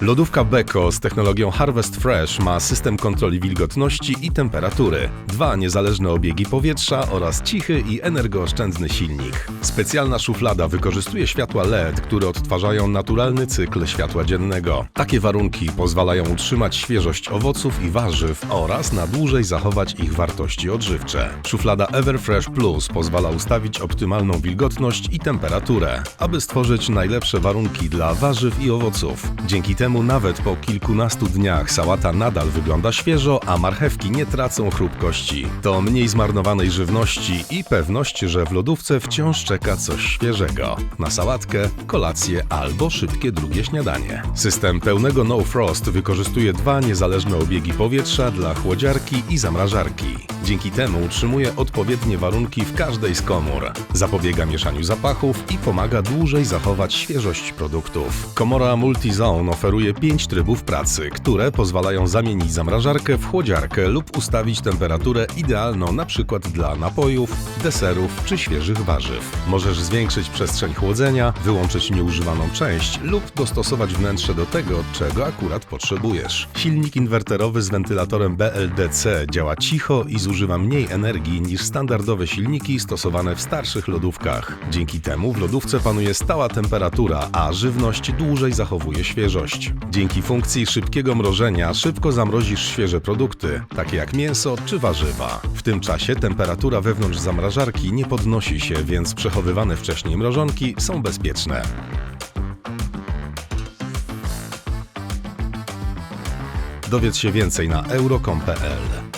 Lodówka Beko z technologią Harvest Fresh ma system kontroli wilgotności i temperatury, dwa niezależne obiegi powietrza oraz cichy i energooszczędny silnik. Specjalna szuflada wykorzystuje światła LED, które odtwarzają naturalny cykl światła dziennego. Takie warunki pozwalają utrzymać świeżość owoców i warzyw oraz na dłużej zachować ich wartości odżywcze. Szuflada Everfresh Plus pozwala ustawić optymalną wilgotność i temperaturę, aby stworzyć najlepsze warunki dla warzyw i owoców. Dzięki temu nawet po kilkunastu dniach sałata nadal wygląda świeżo, a marchewki nie tracą chrupkości. To mniej zmarnowanej żywności i pewność, że w lodówce wciąż czeka coś świeżego. Na sałatkę, kolację albo szybkie drugie śniadanie. System pełnego No Frost wykorzystuje dwa niezależne obiegi powietrza dla chłodziarki i zamrażarki. Dzięki temu utrzymuje odpowiednie warunki w każdej z komór. Zapobiega mieszaniu zapachów i pomaga dłużej zachować świeżość produktów. Komora Multizone oferuje 5 trybów pracy, które pozwalają zamienić zamrażarkę w chłodziarkę lub ustawić temperaturę idealną przykład dla napojów, deserów czy świeżych warzyw. Możesz zwiększyć przestrzeń chłodzenia, wyłączyć nieużywaną część lub dostosować wnętrze do tego, czego akurat potrzebujesz. Silnik inwerterowy z wentylatorem BLDC działa cicho i zużywa mniej energii niż standardowe silniki stosowane w starszych lodówkach. Dzięki temu w lodówce panuje stała temperatura, a żywność dłużej zachowuje świeżość. Dzięki funkcji szybkiego mrożenia szybko zamrozisz świeże produkty, takie jak mięso czy warzywa. W tym czasie temperatura wewnątrz zamrażarki nie podnosi się, więc przechowywane wcześniej mrożonki są bezpieczne. Dowiedz się więcej na euro.com.pl